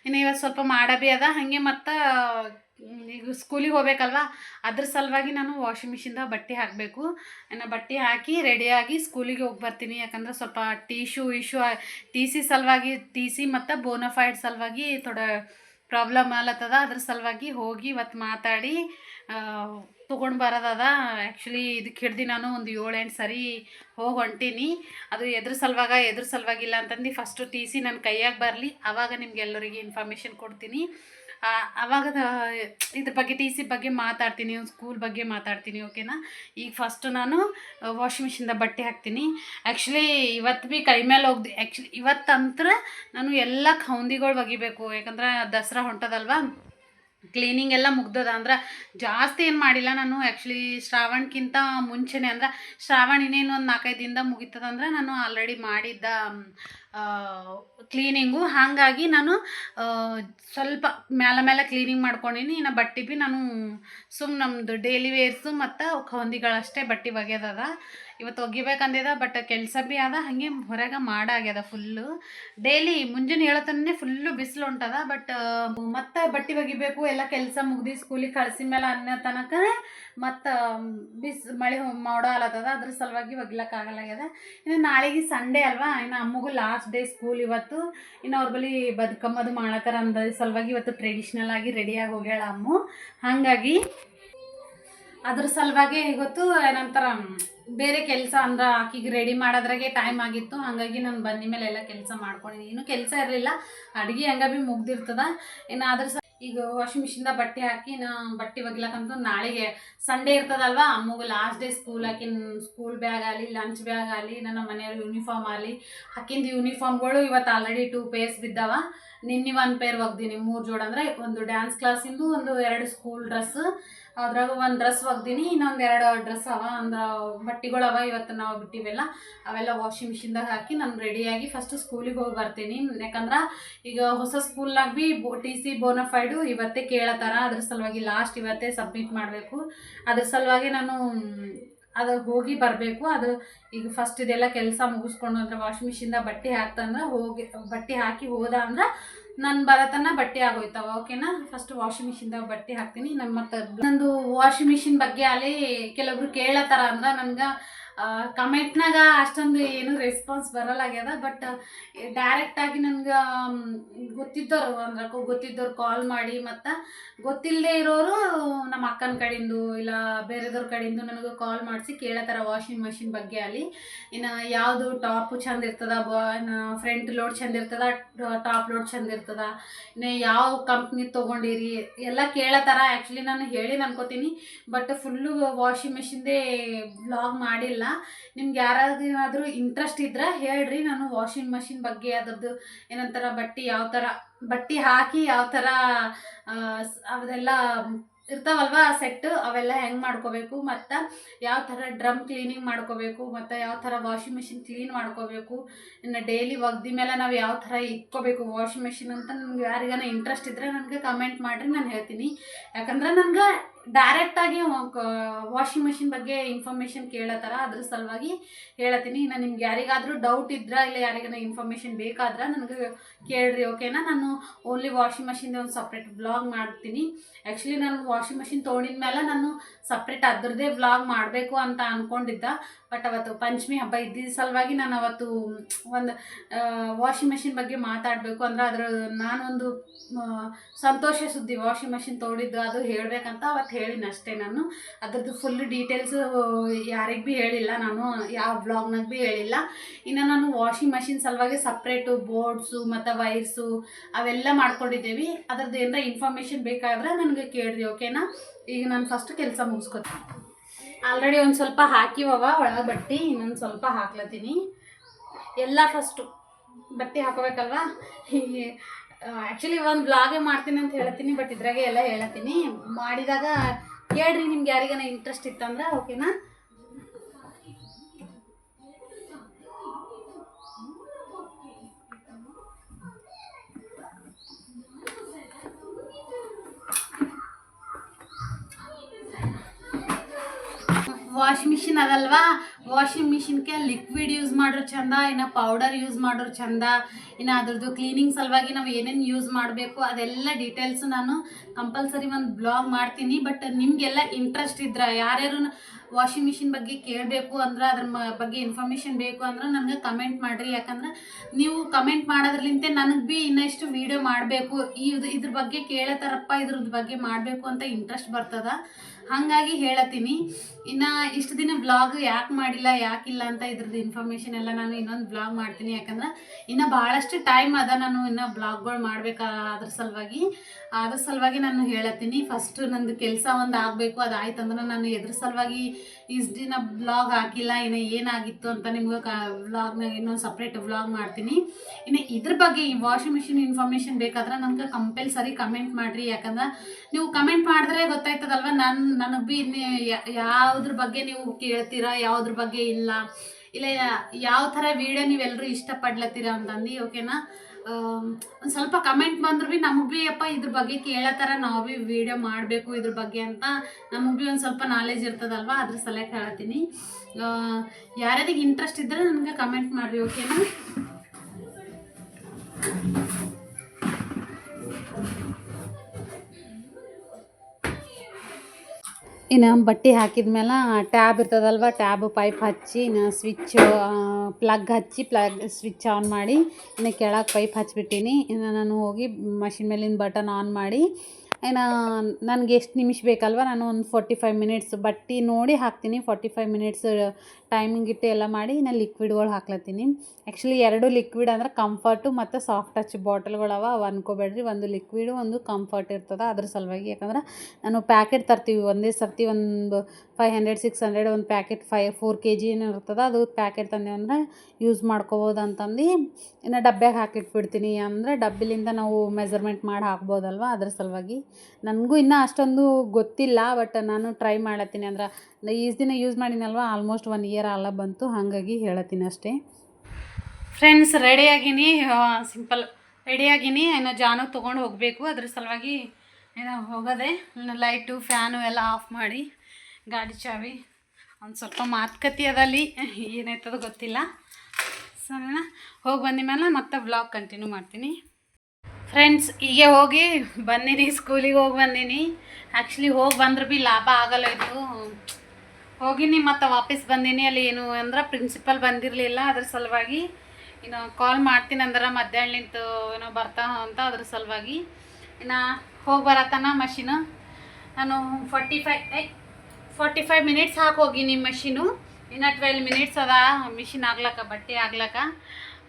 ಇನ್ನು ಇವತ್ತು ಸ್ವಲ್ಪ ಮಾಡ ಭೀ ಅದ, ಹಾಗೆ ಮತ್ತು ಈಗ ಸ್ಕೂಲಿಗೆ ಹೋಗ್ಬೇಕಲ್ವ? ಅದ್ರ ಸಲುವಾಗಿ ನಾನು ವಾಷಿಂಗ್ ಮಿಷಿನ್ದ ಬಟ್ಟೆ ಹಾಕಬೇಕು. ನಾನು ಬಟ್ಟೆ ಹಾಕಿ ರೆಡಿಯಾಗಿ ಸ್ಕೂಲಿಗೆ ಹೋಗಿ ಬರ್ತೀನಿ. ಯಾಕಂದ್ರೆ ಸ್ವಲ್ಪ ಟೀಶು ಇಶು ಟಿ ಸಿ ಸಲುವಾಗಿ ಟಿ ಸಿ ಮತ್ತು ಬೋನಫೈಡ್ ಸಲುವಾಗಿ ತೋಡ ಪ್ರಾಬ್ಲಮ್ ಆಲತ್ತದ ಅದ್ರ ಸಲುವಾಗಿ ಹೋಗಿ ಇವತ್ತು ಮಾತಾಡಿ ತೊಗೊಂಡು ಬರೋದದ. ಆ್ಯಕ್ಚುಲಿ ಇದಕ್ಕೆ ಹಿಡ್ದು ನಾನು ಒಂದು ಏಳು ಎಂಟು ಸರಿ ಹೋಗಿ ಹೊಂಟೀನಿ. ಅದು ಎದ್ರ ಸಲುವಾಗ, ಎದ್ರ ಸಲುವಾಗಿಲ್ಲ ಅಂತಂದು ಫಸ್ಟು ಟಿ ಸಿ ನನ್ನ ಕೈಯಾಗ ಬರಲಿ. ಆವಾಗ ನಿಮ್ಗೆಲ್ಲರಿಗೆ ಇನ್ಫಾರ್ಮೇಷನ್ ಕೊಡ್ತೀನಿ. ದ- ಇದ್ರ ಬಗ್ಗೆ ಟಿ ಸಿ ಬಗ್ಗೆ ಮಾತಾಡ್ತೀನಿ ಸ್ಕೂಲ್ ಬಗ್ಗೆ ಮಾತಾಡ್ತೀನಿ ಓಕೆನಾ ಈಗ ಫಸ್ಟು ನಾನು ವಾಷಿಂಗ್ ಮಿಷಿನ್ದ ಬಟ್ಟೆ ಹಾಕ್ತೀನಿ. ಆ್ಯಕ್ಚುಲಿ ಇವತ್ತು ಭೀ ಕೈ ಮೇಲೆ ಹೋಗ್ದು ಆ್ಯಕ್ಚುಲಿ ಇವತ್ತಂತ್ರ ನಾನು ಎಲ್ಲ ಖೌಂದಿಗಳು ಒಗಿಬೇಕು, ಯಾಕಂದ್ರೆ ದಸರಾ ಹೊಂಟದಲ್ವಾ? ಕ್ಲೀನಿಂಗ್ ಎಲ್ಲ ಮುಗ್ದದ, ಅಂದ್ರೆ ಜಾಸ್ತಿ ಏನು ಮಾಡಿಲ್ಲ ನಾನು ಆ್ಯಕ್ಚುಲಿ ಶ್ರಾವಣಕ್ಕಿಂತ ಮುಂಚೆನೇ, ಅಂದ್ರೆ ಶ್ರಾವಣ ಇನ್ನೇನು ಒಂದು ನಾಲ್ಕೈದು ದಿನದ ಮುಗೀತದಂದ್ರೆ ನಾನು ಆಲ್ರೆಡಿ ಮಾಡಿದ್ದ ಕ್ಲೀನಿಂಗು ಹಾಗಾಗಿ ನಾನು ಸ್ವಲ್ಪ ಮೇಲೆ ಮೇಲೆ ಕ್ಲೀನಿಂಗ್ ಮಾಡ್ಕೊಂಡಿನಿ. ಇನ್ನು ಬಟ್ಟೆ ಭೀ ನಾನು ಸುಮ್ ನಮ್ಮದು ಡೈಲಿ ವೇರ್ಸು ಮತ್ತು ಹೊಂದಿಗಳಷ್ಟೇ ಬಟ್ಟೆ ಒಗ್ಯದದ ಇವತ್ತು ಒಗಿಬೇಕಂದಿದ ಬಟ್ ಕೆಲಸ ಭೀ ಅದ, ಹಾಗೆ ಹೊರಗೆ ಮಾಡಾಗ್ಯದ ಫುಲ್ಲು ಡೈಲಿ ಮುಂಜಾನೆ ಹೇಳತನೇ ಫುಲ್ಲು ಬಿಸಿಲು ಉಂಟದ ಬಟ್ ಮತ್ತೆ ಬಟ್ಟೆ ಒಗಿಬೇಕು, ಎಲ್ಲ ಕೆಲಸ ಮುಗ್ದು ಸ್ಕೂಲಿಗೆ ಕಳ್ಸಿದ ಮೇಲೆ ಅನ್ನೋ ತನಕ ಮತ್ತು, ಬಿಸ್, ಮಳೆ ಮಾಡೋ ಆಲತ್ತದ ಅದ್ರ ಸಲುವಾಗಿ ಒಗಿಲಕ್ಕಾಗಲಾಗ್ಯದ ಇನ್ನು ನಾಳೆಗೆ ಸಂಡೇ ಅಲ್ವಾ, ಇನ್ನು ಅಮ್ಮಗೂ ಲಾಸ್ಟ್ ಡೇ ಸ್ಕೂಲ್ ಇವತ್ತು. ಇನ್ನು ಅವ್ರ ಬಳಿ ಬದುಕಮ್ಮದು ಮಾಡತ್ತಾರ ಅಂದ ಸಲುವಾಗಿ ಇವತ್ತು ಟ್ರೆಡಿಷ್ನಲ್ ಆಗಿ ರೆಡಿಯಾಗಿ ಹೋಗ್ಯಾಳ ಅಮ್ಮು. ಹಾಗಾಗಿ ಅದ್ರ ಸಲುವಾಗಿ ಇವತ್ತು ಏನಂತಾರ ಬೇರೆ ಕೆಲಸ ಅಂದ್ರೆ ಆಕಿಗೆ ರೆಡಿ ಮಾಡೋದ್ರಾಗೆ ಟೈಮ್ ಆಗಿತ್ತು. ಹಾಗಾಗಿ ನಾನು ಬಂದ ಮೇಲೆ ಎಲ್ಲ ಕೆಲಸ ಮಾಡ್ಕೊಂಡಿದ್ದೀನಿ ಇನ್ನೂ ಕೆಲಸ ಇರಲಿಲ್ಲ. ಅಡುಗೆ ಹಂಗ ಭೀ ಮುಗ್ದಿರ್ತದ. ಇನ್ನು ಆದ್ರೆ ಸಹ ಈಗ ವಾಷಿಂಗ್ ಮಿಷಿನ್ದ ಬಟ್ಟೆ ಹಾಕಿ ನಾ ಬಟ್ಟೆ ಒಗಿಲಕ್ಕಂತೂ ನಾಳೆಗೆ ಸಂಡೇ ಇರ್ತದಲ್ವಾ? ಅಮ್ಮಗೆ ಲಾಸ್ಟ್ ಡೇ ಸ್ಕೂಲ್ ಹಾಕಿನ ಸ್ಕೂಲ್ ಬ್ಯಾಗ್ ಆಗಲಿ ಲಂಚ್ ಬ್ಯಾಗ್ ಆಗಲಿ ನನ್ನ ಮನೆಯವ್ರ ಯೂನಿಫಾರ್ಮ್ ಆಗಲಿ ಹಾಕಿಂದು ಯೂನಿಫಾರ್ಮ್ಗಳು ಇವತ್ತು ಆಲ್ರೆಡಿ ಟೂ ಪೇರ್ಸ್ ಬಿದ್ದಾವ. ನಿನ್ನೆ ಒನ್ ಪೇರ್ ಒಗ್ದೀನಿ. ಮೂರು ಜೋಡಂದ್ರೆ ಒಂದು ಡ್ಯಾನ್ಸ್ ಕ್ಲಾಸಿಂದು ಒಂದು ಎರಡು ಸ್ಕೂಲ್ ಡ್ರೆಸ್ ಅದ್ರಾಗ ಒಂದು ಡ್ರೆಸ್ ಒಗ್ದೀನಿ, ಇನ್ನೊಂದು ಎರಡು ಡ್ರೆಸ್ ಅವ, ಅಂದ್ರೆ ಬಟ್ಟೆಗಳವ ಇವತ್ತು ನಾವು ಬಿಟ್ಟಿವೆಲ್ಲ, ಅವೆಲ್ಲ ವಾಷಿಂಗ್ ಮಿಷಿನ್ದಾಗ ಹಾಕಿ ನಾನು ರೆಡಿಯಾಗಿ ಫಸ್ಟ್ ಸ್ಕೂಲಿಗೆ ಹೋಗಿ ಬರ್ತೀನಿ. ಯಾಕಂದ್ರೆ ಈಗ ಹೊಸ ಸ್ಕೂಲ್ನಾಗ ಭೀ ಬೋ ಟಿ ಸಿ ಬೋನಫೈಡು ಇವತ್ತೇ ಕೇಳತ್ತಾರ, ಅದ್ರ ಸಲುವಾಗಿ ಲಾಸ್ಟ್ ಇವತ್ತೇ ಸಬ್ಮಿಟ್ ಮಾಡಬೇಕು. ಅದ್ರ ಸಲುವಾಗಿ ನಾನು, ಅದು ಹೋಗಿ ಬರಬೇಕು, ಅದು ಈಗ ಫಸ್ಟ್ ಇದೆಲ್ಲ ಕೆಲಸ ಮುಗಿಸ್ಕೊಂಡು ಅಂದ್ರೆ ವಾಷಿಂಗ್ ಮಿಷಿನ್ದಾಗ ಬಟ್ಟೆ ಹಾಕ್ತಂದ್ರೆ ಹೋಗಿ, ಬಟ್ಟೆ ಹಾಕಿ ಹೋದ ಅಂದ್ರೆ ನಾನು ಬರತನ ಬಟ್ಟೆ ಆಗೋಯ್ತಾವ, ಓಕೆನಾ? ಫಸ್ಟ್ ವಾಷಿಂಗ್ ಮಿಷಿನ್ದಾಗ ಬಟ್ಟೆ ಹಾಕ್ತೀನಿ ನಮ್ಮ ಮತ್ತೆ ನಂದು ವಾಷಿಂಗ್ ಮಿಷಿನ್ ಬಗ್ಗೆ ಅಲ್ಲಿ ಕೆಲವೊಬ್ರು ಕೇಳತ್ತಾರ ಅಂದ್ರೆ ನನ್ಗೆ ಕಮೆಂಟ್ನಾಗ ಅಷ್ಟೊಂದು ಏನು ರೆಸ್ಪಾನ್ಸ್ ಬರಲ್ಲಾಗ್ಯದ ಬಟ್ ಡೈರೆಕ್ಟಾಗಿ ನನಗೆ ಗೊತ್ತಿದ್ದವರು ಅಂದ್ರೆ ಗೊತ್ತಿದ್ದವ್ರು ಕಾಲ್ ಮಾಡಿ ಮತ್ತು ಗೊತ್ತಿಲ್ಲದೆ ಇರೋರು ನಮ್ಮ ಅಕ್ಕನ ಕಡೆಯಿಂದ ಇಲ್ಲ ಬೇರೆದವ್ರ ಕಡೆಯಿಂದ ನನಗೆ ಕಾಲ್ ಮಾಡಿಸಿ ಕೇಳತ್ತಾರ ವಾಷಿಂಗ್ ಮಷಿನ್ ಬಗ್ಗೆ ಅಲ್ಲಿ. ಇನ್ನು ಯಾವುದು ಟಾಪು ಚಂದ ಇರ್ತದ ಫ್ರಂಟ್ ಲೋಡ್ ಚಂದ ಇರ್ತದ ಟಾಪ್ ಲೋಡ್ ಚಂದ ಇರ್ತದ, ಇನ್ನು ಯಾವ ಕಂಪ್ನಿ ತೊಗೊಂಡಿರಿ, ಎಲ್ಲ ಕೇಳತ್ತಾರ. ಆ್ಯಕ್ಚುಲಿ ನಾನು ಹೇಳಿ ಅನ್ಕೋತೀನಿ ಬಟ್ ಫುಲ್ಲು ವಾಷಿಂಗ್ ಮೆಷಿನ್ದೇ ಬ್ಲಾಗ್ ಮಾಡಿಲ್ಲ. ನಿಮ್ಗೆ ಯಾರಾದ್ರೂ ಇಂಟ್ರೆಸ್ಟ್ ಇದ್ದರೆ ಹೇಳ್ರಿ, ನಾನು ವಾಷಿಂಗ್ ಮಷಿನ್ ಬಗ್ಗೆ ಅದ್ರದ್ದು ಏನಂತಾರ, ಬಟ್ಟೆ ಯಾವ ಥರ ಬಟ್ಟೆ ಹಾಕಿ ಯಾವ ಥರ ಅದೆಲ್ಲ ಇರ್ತಾವಲ್ವಾ ಸೆಟ್ ಅವೆಲ್ಲ ಹೆಂಗೆ ಮಾಡ್ಕೋಬೇಕು, ಮತ್ತು ಯಾವ ಥರ ಡ್ರಮ್ ಕ್ಲೀನಿಂಗ್ ಮಾಡ್ಕೋಬೇಕು, ಮತ್ತು ಯಾವ ಥರ ವಾಷಿಂಗ್ ಮಿಷಿನ್ ಕ್ಲೀನ್ ಮಾಡ್ಕೋಬೇಕು, ಇನ್ನು ಡೈಲಿ ಒಗ್ದಿ ಮೇಲೆ ನಾವು ಯಾವ ಥರ ಇಟ್ಕೋಬೇಕು ವಾಷಿಂಗ್ ಮಿಷಿನ್ ಅಂತ ನಮ್ಗೆ ಯಾರಿಗಾನ ಇಂಟ್ರೆಸ್ಟ್ ಇದ್ದರೆ ನನಗೆ ಕಮೆಂಟ್ ಮಾಡಿರಿ, ನಾನು ಹೇಳ್ತೀನಿ. ಯಾಕಂದ್ರೆ ನನಗೆ ಡೈರೆಕ್ಟಾಗಿ ವಾಷಿಂಗ್ ಮಿಷಿನ್ ಬಗ್ಗೆ ಇನ್ಫಾರ್ಮೇಷನ್ ಕೇಳತ್ತಾರ ಅದ್ರ ಸಲುವಾಗಿ ಹೇಳತ್ತೀನಿ. ಇನ್ನು ನಿಮ್ಗೆ ಯಾರಿಗಾದರೂ ಡೌಟ್ ಇದ್ರೆ ಇಲ್ಲ ಯಾರಿಗಾನ ಇನ್ಫಾರ್ಮೇಷನ್ ಬೇಕಾದ್ರೆ ನನಗೆ ಕೇಳ್ರಿ ಓಕೆನಾ ನಾನು ಓನ್ಲಿ ವಾಷಿಂಗ್ ಮಷಿನ್ದು ಒಂದು ಸಪ್ರೇಟ್ ಬ್ಲಾಗ್ ಮಾಡ್ತೀನಿ. ಆ್ಯಕ್ಚುಲಿ ನಾನು ವಾಷಿಂಗ್ ಮಷಿನ್ ತೊಗೊಂಡಿದ ಮೇಲೆ ನಾನು ಸಪ್ರೇಟ್ ಅದ್ರದ್ದೇ ವ್ಲಾಗ್ ಮಾಡಬೇಕು ಅಂತ ಅಂದ್ಕೊಂಡಿದ್ದ ಬಟ್ ಅವತ್ತು ಪಂಚಮಿ ಹಬ್ಬ ಇದ್ದಿದ್ದ ಸಲುವಾಗಿ ನಾನು ಅವತ್ತು ಒಂದು ವಾಷಿಂಗ್ ಮೆಷಿನ್ ಬಗ್ಗೆ ಮಾತಾಡಬೇಕು. ಅಂದ್ರೆ ಅದರ, ನಾನೊಂದು ಸಂತೋಷ ಸುದ್ದಿ ವಾಷಿಂಗ್ ಮೆಷಿನ್ ತೋಡಿದ್ದು ಅದು ಹೇಳಬೇಕಂತ ಅವತ್ತು ಹೇಳಿನ ಅಷ್ಟೇ ನಾನು. ಅದ್ರದ್ದು ಫುಲ್ ಡೀಟೇಲ್ಸ್ ಯಾರಿಗೆ ಭೀ ಹೇಳಿಲ್ಲ. ನಾನು ಯಾವ ಬ್ಲಾಗ್ನಾಗ ಭೀ ಹೇಳಿಲ್ಲ. ಇನ್ನು ನಾನು ವಾಷಿಂಗ್ ಮೆಷಿನ್ ಸಲುವಾಗಿ ಸಪ್ರೇಟು ಬೋರ್ಡ್ಸು ಮತ್ತು ವೈರ್ಸು ಅವೆಲ್ಲ ಮಾಡ್ಕೊಂಡಿದ್ದೇವೆ. ಅದ್ರದ್ದು ಏನಾರ ಇನ್ಫಾರ್ಮೇಷನ್ ಬೇಕಾದ್ರೆ ನನಗೆ ಕೇಳಿರಿ ಓಕೆನಾ ಈಗ ನಾನು ಫಸ್ಟ್ ಕೆಲಸ ಮುಗಿಸ್ಕೊತೀನಿ. ಆಲ್ರೆಡಿ ಒಂದು ಸ್ವಲ್ಪ ಹಾಕಿವವ, ಒಳಗೆ ಬಟ್ಟೆ, ಇನ್ನೊಂದು ಸ್ವಲ್ಪ ಹಾಕ್ಲತ್ತೀನಿ. ಎಲ್ಲ ಫಸ್ಟು ಬಟ್ಟೆ ಹಾಕೋಬೇಕಲ್ವಾ? ಹೀಗೆ ಆ್ಯಕ್ಚುಲಿ ಒಂದು ಬ್ಲಾಗೇ ಮಾಡ್ತೀನಿ ಅಂತ ಹೇಳ್ತೀನಿ ಬಟ್ ಇದ್ರಾಗೆ ಎಲ್ಲ ಹೇಳತ್ತೀನಿ. ಮಾಡಿದಾಗ ಕೇಳ್ರಿ ನಿಮ್ಗೆ ಯಾರಿಗಾನ ಇಂಟ್ರೆಸ್ಟ್ ಇತ್ತಂದ್ರೆ ಓಕೆನಾ ವಾಷಿಂಗ್ ಮಿಷಿನ್ ಅದಲ್ವಾ? ವಾಷಿಂಗ್ ಮಿಷಿನ್ಗೆ ಲಿಕ್ವಿಡ್ ಯೂಸ್ ಮಾಡೋರು ಚಂದ, ಇನ್ನು ಪೌಡರ್ ಯೂಸ್ ಮಾಡೋರು ಚಂದ. ಇನ್ನು ಅದ್ರದ್ದು ಕ್ಲೀನಿಂಗ್ ಸಲುವಾಗಿ ನಾವು ಏನೇನು ಯೂಸ್ ಮಾಡಬೇಕು ಅದೆಲ್ಲ ಡೀಟೇಲ್ಸ್ ನಾನು ಕಂಪಲ್ಸರಿ ಒಂದು ಬ್ಲಾಗ್ ಮಾಡ್ತೀನಿ. ಬಟ್ ನಿಮಗೆಲ್ಲ ಇಂಟ್ರೆಸ್ಟ್ ಇದ್ರೆ, ಯಾರ್ಯಾರು ವಾಷಿಂಗ್ ಮಿಷಿನ್ ಬಗ್ಗೆ ಕೇಳಬೇಕು ಅಂದ್ರೆ, ಅದ್ರ ಬಗ್ಗೆ ಇನ್ಫಾರ್ಮೇಷನ್ ಬೇಕು ಅಂದ್ರೆ ನನಗೆ ಕಮೆಂಟ್ ಮಾಡಿರಿ. ಯಾಕಂದ್ರೆ ನೀವು ಕಮೆಂಟ್ ಮಾಡೋದ್ರಲಿಂತೆ ನನಗೆ ಭೀ ಇನ್ನಷ್ಟು ವೀಡಿಯೋ ಮಾಡಬೇಕು. ಇದು, ಇದ್ರ ಬಗ್ಗೆ ಕೇಳತ್ತಾರಪ್ಪ ಇದ್ರದ್ದು ಬಗ್ಗೆ ಮಾಡಬೇಕು ಅಂತ ಇಂಟ್ರೆಸ್ಟ್ ಬರ್ತದ. ಹಾಗಾಗಿ ಹೇಳತ್ತೀನಿ. ಇನ್ನು ಇಷ್ಟು ದಿನ ಬ್ಲಾಗ್ ಯಾಕೆ ಮಾಡಿಲ್ಲ ಯಾಕಿಲ್ಲ ಅಂತ ಇದ್ರದ್ದು ಇನ್ಫಾರ್ಮೇಷನ್ ಎಲ್ಲ ನಾನು ಇನ್ನೊಂದು ಬ್ಲಾಗ್ ಮಾಡ್ತೀನಿ. ಯಾಕಂದ್ರೆ ಇನ್ನು ಭಾಳಷ್ಟು ಟೈಮ್ ಅದ ನಾನು ಇನ್ನು ಬ್ಲಾಗ್ಗಳು ಮಾಡ್ಬೇಕಾ ಅದ್ರ ಸಲುವಾಗಿ. ಅದ್ರ ಸಲುವಾಗಿ ನಾನು ಹೇಳತ್ತೀನಿ. ಫಸ್ಟ್ ನಂದು ಕೆಲಸ ಒಂದು ಆಗಬೇಕು, ಅದು ಆಯ್ತಂದ್ರೆ ನಾನು ಎದ್ರ ಸಲುವಾಗಿ ಇಷ್ಟು ದಿನ ಬ್ಲಾಗ್ ಹಾಕಿಲ್ಲ, ಇನ್ನು ಏನಾಗಿತ್ತು ಅಂತ ನಿಮ್ಗೆ ಕ ವ್ಲಾಗ್ನಾಗ ಇನ್ನೊಂದು ಸಪ್ರೇಟ್ ಬ್ಲಾಗ್ ಮಾಡ್ತೀನಿ. ಇನ್ನು ಇದ್ರ ಬಗ್ಗೆ ಈ ವಾಷಿಂಗ್ ಮಿಷಿನ್ ಇನ್ಫಾರ್ಮೇಷನ್ ಬೇಕಾದ್ರೆ ನನಗೆ ಕಂಪಲ್ಸರಿ ಕಮೆಂಟ್ ಮಾಡಿರಿ. ಯಾಕಂದ್ರೆ ನೀವು ಕಮೆಂಟ್ ಮಾಡಿದ್ರೆ ಗೊತ್ತಾಯ್ತದಲ್ವ? ನಾನು ನನಗೆ ಬಿ ಯಾವ್ದ್ರ ಬಗ್ಗೆ ನೀವು ಕೇಳ್ತೀರಾ, ಯಾವ್ದ್ರ ಬಗ್ಗೆ ಇಲ್ಲ? ಇಲ್ಲ ಯಾವ ಥರ ವೀಡಿಯೋ ಇಷ್ಟ ಪಡ್ಲತ್ತೀರಾ ಅಂತಂದು ಓಕೆನಾ ಒಂದು ಸ್ವಲ್ಪ ಕಮೆಂಟ್ ಬಂದ್ರು ಭೀ ನಮಗೆ ಭೀ ಅಪ್ಪ ಇದ್ರ ಬಗ್ಗೆ ಕೇಳತ್ತಾರ, ನಾವು ಭೀ ವೀಡಿಯೋ ಮಾಡಬೇಕು ಇದ್ರ ಬಗ್ಗೆ ಅಂತ ನಮಗೆ ಭೀ ಒಂದು ಸ್ವಲ್ಪ ನಾಲೆಜ್ ಇರ್ತದಲ್ವ, ಅದ್ರ ಸಲಹೆ ಹೇಳ್ತೀನಿ. ಯಾರ್ಯಾರಿಗೆ ಇಂಟ್ರೆಸ್ಟ್ ಇದ್ದರೆ ನನಗೆ ಕಮೆಂಟ್ ಮಾಡಿರಿ ಓಕೆನಾ ಇನ್ನು ಬಟ್ಟೆ ಹಾಕಿದ್ಮೇಲೆ ಟ್ಯಾಬ್ ಇರ್ತದಲ್ವ ಟ್ಯಾಬ್ ಪೈಪ್ ಹಚ್ಚಿ, ಇನ್ನು ಸ್ವಿಚ್ ಪ್ಲಗ್ ಹಚ್ಚಿ ಪ್ಲಗ್ ಸ್ವಿಚ್ ಆನ್ ಮಾಡಿ, ಇನ್ನು ಕೆಳಗೆ ಪೈಪ್ ಹಚ್ಬಿಟ್ಟೀನಿ. ಇನ್ನು ನಾನು ಹೋಗಿ ಮಷಿನ್ ಮೇಲಿನ ಬಟನ್ ಆನ್ ಮಾಡಿ, ಇನ್ನು ನನಗೆ ಎಷ್ಟು ನಿಮಿಷ ಬೇಕಲ್ವ, ನಾನು ಒಂದು ಫೋರ್ಟಿ ಫೈವ್ ಮಿನಿಟ್ಸ್ ಬಟ್ಟೆ ನೋಡಿ ಹಾಕ್ತೀನಿ. ಫೋರ್ಟಿ ಫೈವ್ ಮಿನಿಟ್ಸ್ ಟೈಮಿಂಗ್ ಇಟ್ಟು ಎಲ್ಲ ಮಾಡಿ ನಾನು ಲಿಕ್ವಿಡ್ಗಳು ಹಾಕ್ಲತ್ತೀನಿ. ಆ್ಯಕ್ಚುಲಿ ಎರಡು ಲಿಕ್ವಿಡ್ ಅಂದ್ರೆ ಕಂಫರ್ಟು ಮತ್ತು ಸಾಫ್ಟ್ ಟಚ್ ಬಾಟಲ್ಗಳವ ಅವು ಅನ್ಕೋಬೇಡ್ರಿ. ಒಂದು ಲಿಕ್ವಿಡು ಒಂದು ಕಂಫರ್ಟ್ ಇರ್ತದೆ ಅದ್ರ ಸಲುವಾಗಿ. ಯಾಕಂದ್ರೆ ನಾನು ಪ್ಯಾಕೆಟ್ ತರ್ತೀವಿ. ಒಂದೇ ಸರ್ತಿ ಒಂದು ಫೈವ್ ಹಂಡ್ರೆಡ್ ಸಿಕ್ಸ್ ಹಂಡ್ರೆಡ್ ಒಂದು packet five four K G ಏನೋ ಇರ್ತದೆ, ಅದು ಪ್ಯಾಕೆಟ್ ತಂದೆ ಅಂದ್ರೆ ಯೂಸ್ ಮಾಡ್ಕೋಬೋದು ಅಂತಂದು. ಇನ್ನು ಡಬ್ಬ್ಯಾಗ ಹಾಕಿಟ್ಬಿಡ್ತೀನಿ. ಅಂದರೆ ಡಬ್ಬಿಲಿಂದ ನಾವು ಮೆಜರ್ಮೆಂಟ್ ಮಾಡಿ ಹಾಕ್ಬೋದಲ್ವ ಅದ್ರ ಸಲುವಾಗಿ. ನನಗೂ ಇನ್ನೂ ಅಷ್ಟೊಂದು ಗೊತ್ತಿಲ್ಲ ಬಟ್ ನಾನು ಟ್ರೈ ಮಾಡತ್ತೀನಿ ಅಂದ್ರೆ ಈಸ್ ದಿನ ಯೂಸ್ ಮಾಡಿನಲ್ವ? ಆಲ್ಮೋಸ್ಟ್ ಒನ್ ಇಯರ್ ಅಲ್ಲ ಬಂತು, ಹಾಗಾಗಿ ಹೇಳತ್ತೀನಿ ಅಷ್ಟೇ. ಫ್ರೆಂಡ್ಸ್ ರೆಡಿಯಾಗಿನಿ ಸಿಂಪಲ್ ರೆಡಿಯಾಗಿನಿ ಇನ್ನು ಜಾನು ತೊಗೊಂಡು ಹೋಗಬೇಕು, ಅದ್ರ ಸಲುವಾಗಿ ಏನೋ ಹೋಗೋದೆ ಲೈಟು ಫ್ಯಾನು ಎಲ್ಲ ಆಫ್ ಮಾಡಿ, ಗಾಡಿ ಚಾವಿ, ಒಂದು ಸ್ವಲ್ಪ ಮಾತುಕತೆ ಅದಲ್ಲಿ ಏನಾಯ್ತದೋ ಗೊತ್ತಿಲ್ಲ. ಸರಿನಾ? ಹೋಗಿ ಬಂದ ಮೇಲೆ ಮತ್ತೆ ಬ್ಲಾಗ್ ಕಂಟಿನ್ಯೂ ಮಾಡ್ತೀನಿ. ಫ್ರೆಂಡ್ಸ್ ಈಗ ಹೋಗಿ ಬಂದೀನಿ ಸ್ಕೂಲಿಗೆ ಹೋಗಿ ಬಂದೀನಿ. ಆ್ಯಕ್ಚುಲಿ ಹೋಗಿ ಬಂದ್ರೆ ಭೀ ಲಾಭ ಆಗಲ್ಲ ಇತ್ತು ಹೋಗಿನಿ ಮತ್ತು ವಾಪಸ್ ಬಂದೀನಿ. ಅಲ್ಲಿ ಏನು ಅಂದ್ರೆ ಪ್ರಿನ್ಸಿಪಲ್ ಬಂದಿರಲಿಲ್ಲ. ಅದ್ರ ಸಲುವಾಗಿ ಇನ್ನು ಕಾಲ್ ಮಾಡ್ತೀನಿ ಅಂದ್ರೆ ಮಧ್ಯಾಹ್ನಲಿಂತ ಏನೋ ಬರ್ತಾ ಅಂತ ಅದ್ರ ಸಲುವಾಗಿ ಇನ್ನು ಹೋಗಿ ಬರತ್ತಾನ ಮಷಿನು ನಾನು ಫಾರ್ಟಿ ಫೈ ಫಾರ್ಟಿ ಫೈವ್ ಮಿನಿಟ್ಸ್ ಹಾಕಿ ಹೋಗಿನಿ ಮಷಿನು ಇನ್ನು ಟ್ವೆಲ್ ಮಿನಿಟ್ಸ್ ಅದ. ಮಿಷಿನ್ ಆಗ್ಲಕ್ಕ, ಬಟ್ಟೆ ಆಗ್ಲಕ್ಕ.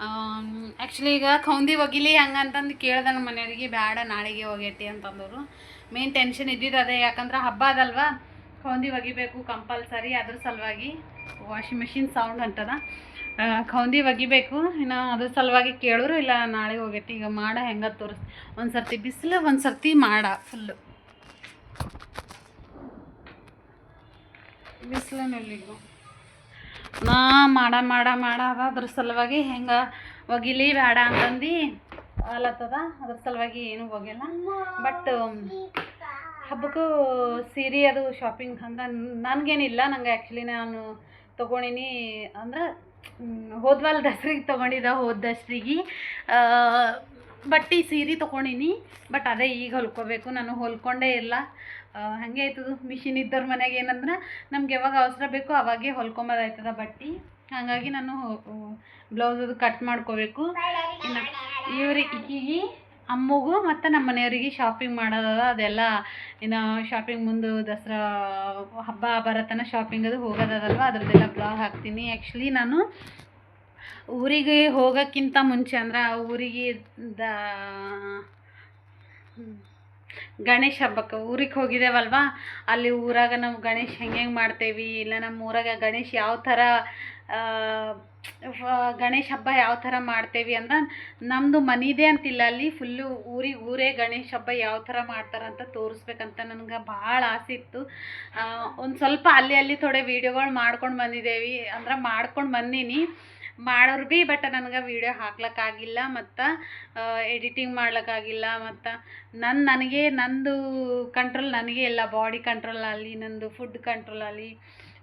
ಆ್ಯಕ್ಚುಲಿ ಈಗ ಕೌಂದಿ ಒಗಿಲಿ ಹಂಗಂತಂದು ಕೇಳ್ದೆ ನಮ್ಮ ಮನೆಯವ್ರಿಗೆ ಬೇಡ ನಾಳೆಗೆ ಹೋಗೈತಿ ಅಂತಂದರು ಮೇನ್ ಟೆನ್ಷನ್ ಇದ್ದಿದ್ದು ಅದೇ. ಯಾಕಂದ್ರೆ ಹಬ್ಬ ಅದಲ್ವಾ. ಕೌಂದಿ ಒಗಿಬೇಕು ಕಂಪಲ್ಸರಿ ಅದ್ರ ಸಲುವಾಗಿ ವಾಷಿಂಗ್ ಮಿಷಿನ್ ಸೌಂಡ್ ಅಂತದ ಖೌಂದಿ ಕೌಂದಿ ಒಗಿಬೇಕು. ಇನ್ನು ಅದ್ರ ಸಲುವಾಗಿ ಕೇಳೋರು ಇಲ್ಲ ನಾಳೆ ಹೋಗೈತಿ ಈಗ ಮಾಡ ಹೆಂಗೆ ತೋರಿಸ್. ಒಂದು ಸರ್ತಿ ಬಿಸಿಲು ಒಂದು ಸರ್ತಿ ಮಾಡ ಫುಲ್ಲು ಬಿಸಿಲಿನಲ್ಲಿಗೂ. ನಾ ಮಾಡ ಮಾಡ ಮಾಡ ಅದ ಅದ್ರ ಸಲುವಾಗಿ ಹೆಂಗೆ ಒಗಿಲಿ ಬೇಡ ಅಂತಂದು ಅಲತ್ತದ ಅದ್ರ ಸಲುವಾಗಿ ಏನು ಒಗಿಲ್ಲ. ಬಟ್ ಹಬ್ಬಕ್ಕೂ ಸೀರೆ ಅದು ಶಾಪಿಂಗ್ ಅಂದ್ರೆ ನನಗೇನಿಲ್ಲ, ನಂಗೆ ಆ್ಯಕ್ಚುಲಿ ನಾನು ತೊಗೊಂಡಿನಿ ಅಂದ್ರೆ ಹೋದ್ವಾಲ್ ದಸರಿಗೆ ತೊಗೊಂಡಿದ್ದೆ ಹೋದ ದಸರಿಗೆ. ಬಟ್ಟೆ ಸೀರೆ ತೊಗೊಂಡಿನಿ ಬಟ್ ಅದೇ ಈಗ ಹೊಲ್ಕೋಬೇಕು, ನಾನು ಹೊಲ್ಕೊಂಡೇ ಇಲ್ಲ. ಹಾಗೆ ಆಯ್ತದು ಮಿಷಿನ್ ಇದ್ದವ್ರ ಮನೆಗೆ ಏನಂದ್ರೆ, ನಮ್ಗೆ ಯಾವಾಗ ಅವಸರ ಬೇಕೋ ಅವಾಗೇ ಹೊಲ್ಕೊಂಬೋದಾಯ್ತದ ಬಟ್ಟೆ. ಹಾಗಾಗಿ ನಾನು ಬ್ಲೌಸ್ ಅದು ಕಟ್ ಮಾಡ್ಕೋಬೇಕು. ಇನ್ನು ಇವ್ರಿಗೆ ಈಕಿಗೆ ಅಮ್ಮಗೂ ಮತ್ತು ನಮ್ಮ ಮನೆಯವರಿಗೆ ಶಾಪಿಂಗ್ ಮಾಡೋದದ ಅದೆಲ್ಲ ಇನ್ನು ಶಾಪಿಂಗ್ ಮುಂದೆ ದಸರಾ ಹಬ್ಬ ಬರತನ ಶಾಪಿಂಗ್ ಅದು ಹೋಗೋದದಲ್ವ? ಅದರದ್ದೆಲ್ಲ ಬ್ಲಾಗ್ ಹಾಕ್ತೀನಿ. ಆ್ಯಕ್ಚುಲಿ ನಾನು ಊರಿಗೆ ಹೋಗೋಕ್ಕಿಂತ ಮುಂಚೆ ಅಂದ್ರೆ ಊರಿಗೆ ದ ಗಣೇಶ ಹಬ್ಬಕ್ಕೆ ಊರಿಗೆ ಹೋಗಿದ್ದೇವಲ್ವಾ? ಅಲ್ಲಿ ಊರಾಗ ನಾವು ಗಣೇಶ ಹೆಂಗೆ ಹೆಂಗೆ ಮಾಡ್ತೇವಿ, ಇಲ್ಲ ನಮ್ಮ ಊರಾಗ ಗಣೇಶ ಯಾವ ಥರ ಗಣೇಶ ಹಬ್ಬ ಯಾವ ಥರ ಮಾಡ್ತೇವಿ ಅಂದ್ರೆ ನಮ್ಮದು ಮನಿದೆ ಅಂತಿಲ್ಲ ಅಲ್ಲಿ. ಫುಲ್ಲು ಊರಿಗೆ ಊರೇ ಗಣೇಶ ಹಬ್ಬ ಯಾವ ಥರ ಮಾಡ್ತಾರಂತ ತೋರಿಸ್ಬೇಕಂತ ನನಗೆ ಭಾಳ ಆಸೆ ಇತ್ತು. ಒಂದು ಸ್ವಲ್ಪ ಅಲ್ಲಿ ಅಲ್ಲಿ ಥೋಡೆ ವೀಡಿಯೋಗಳು ಮಾಡ್ಕೊಂಡು ಬಂದಿದ್ದೇವೆ ಅಂದ್ರೆ ಮಾಡ್ಕೊಂಡು ಬಂದೀನಿ. ಮಾಡೋರು ಭೀ ಬಟ್ ನನಗೆ ವೀಡಿಯೋ ಹಾಕ್ಲಿಕ್ಕಾಗಿಲ್ಲ ಮತ್ತು ಎಡಿಟಿಂಗ್ ಮಾಡ್ಲಿಕ್ಕಾಗಿಲ್ಲ ಮತ್ತು. ನನ್ನ ನನಗೆ, ನಂದು ಕಂಟ್ರೋಲ್ ನನಗೆ ಇಲ್ಲ. ಬಾಡಿ ಕಂಟ್ರೋಲ್ ಆಗಲಿ ನಂದು ಫುಡ್ ಕಂಟ್ರೋಲ್ ಆಗಲಿ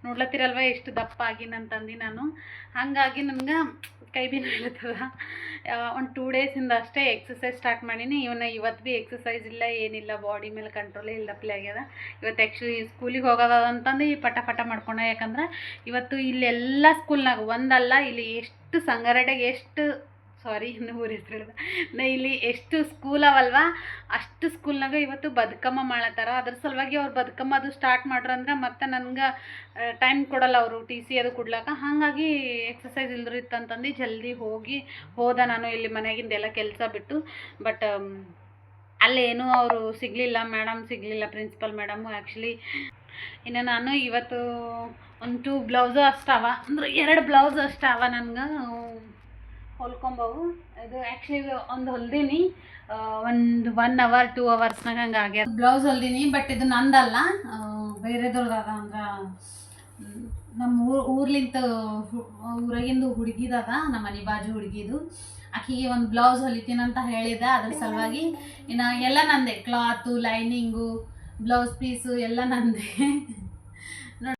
ನೋಡ್ಲತ್ತಿರಲ್ವ ಎಷ್ಟು ದಪ್ಪ ಆಗಿನಂತಂದು ನಾನು. ಹಾಗಾಗಿ ನನಗೆ ಕೈ ಬಿ ನೋಡ್ಲತ್ತದ ಒಂದು ಟೂ ಡೇಸಿಂದ ಅಷ್ಟೇ ಎಕ್ಸಸೈಸ್ ಸ್ಟಾರ್ಟ್ ಮಾಡೀನಿ. ಇವನ್ನ ಇವತ್ತು ಭೀ ಎಕ್ಸಸೈಸ್ ಇಲ್ಲ, ಏನಿಲ್ಲ ಬಾಡಿ ಮೇಲೆ ಕಂಟ್ರೋಲೇ ಇಲ್ಲ ಪ್ಲೇ ಆಗ್ಯದ. ಇವತ್ತು ಆ್ಯಕ್ಚುಲಿ ಸ್ಕೂಲಿಗೆ ಹೋಗೋದ ಅಂತಂದು ಈ ಪಟ ಪಟ ಮಾಡ್ಕೊಂಡೆ, ಯಾಕಂದ್ರೆ ಇವತ್ತು ಇಲ್ಲೆಲ್ಲ ಸ್ಕೂಲ್ನಾಗ ಒಂದಲ್ಲ, ಇಲ್ಲಿ ಎಷ್ಟು ಸಂಗರಡೆಗೆ ಎಷ್ಟು ಸಾರಿ ಇನ್ನು ಊರ ಹೆಸರು ಹೇಳಿದೆ ನಾ ಇಲ್ಲಿ ಎಷ್ಟು ಸ್ಕೂಲ್ ಅವಲ್ವಾ? ಅಷ್ಟು ಸ್ಕೂಲ್ನಾಗ ಇವತ್ತು ಬದುಕಮ್ಮ ಮಾಡ್ಲತ್ತಾರ. ಅದ್ರ ಸಲುವಾಗಿ ಅವ್ರು ಬದುಕಮ್ಮ ಅದು ಸ್ಟಾರ್ಟ್ ಮಾಡ್ರಂದ್ರೆ ಮತ್ತೆ ನನ್ಗೆ ಟೈಮ್ ಕೊಡಲ್ಲ ಅವರು ಟಿ ಸಿ ಅದು ಕೊಡ್ಲಾಕ. ಹಾಗಾಗಿ ಎಕ್ಸಸೈಸ್ ಇಲ್ದ್ರು ಇತ್ತಂತಂದು ಜಲ್ದಿ ಹೋಗಿ ಹೋದ ನಾನು ಇಲ್ಲಿ ಮನೆಯಾಗಿಂದೆಲ್ಲ ಕೆಲಸ ಬಿಟ್ಟು. ಬಟ್ ಅಲ್ಲೇನೂ ಅವರು ಸಿಗಲಿಲ್ಲ. ಮೇಡಮ್ ಸಿಗಲಿಲ್ಲ ಪ್ರಿನ್ಸಿಪಲ್ ಮೇಡಮು ಆ್ಯಕ್ಚುಲಿ ಇನ್ನು ನಾನು ಇವತ್ತು ಒಂದು ಟೂ ಬ್ಲೌಸು ಅಷ್ಟವ ಅಂದ್ರೆ ಎರಡು ಬ್ಲೌಸ್ ಅಷ್ಟವ ನನ್ಗೆ. ಹೊಲ್ಕೊಂಬವು. ಇದು ಆ್ಯಕ್ಚುಲಿ ಒಂದು ಹೊಲ್ದೀನಿ. ಒಂದು ಒನ್ ಅವರ್ ಟೂ ಅವರ್ಸ್ನಾಗ ಹಂಗೆ ಆಗ್ಯದ. ಬ್ಲೌಸ್ ಹೊಲ್ದೀನಿ ಬಟ್ ಇದು ನಂದಲ್ಲ. ಬೇರೆದವ್ರದ್ದು ಅದ ಅಂದ್ರೆ ನಮ್ಮ ಊರ್ ಊರ್ಲಿಂತ ಊರಾಗಿಂದು ಹುಡುಗಿದದ ನಮ್ಮ ಮನೆ ಬಾಜು ಹುಡುಗಿದು. ಆಕಿಗೆ ಒಂದು ಬ್ಲೌಸ್ ಹೊಲಿತೀನಂತ ಹೇಳಿದ. ಅದ್ರ ಸಲುವಾಗಿ ಇನ್ನು ಎಲ್ಲ ನಂದೆ. ಕ್ಲಾತು ಲೈನಿಂಗು ಬ್ಲೌಸ್ ಪೀಸು ಎಲ್ಲ ನಂದೆ.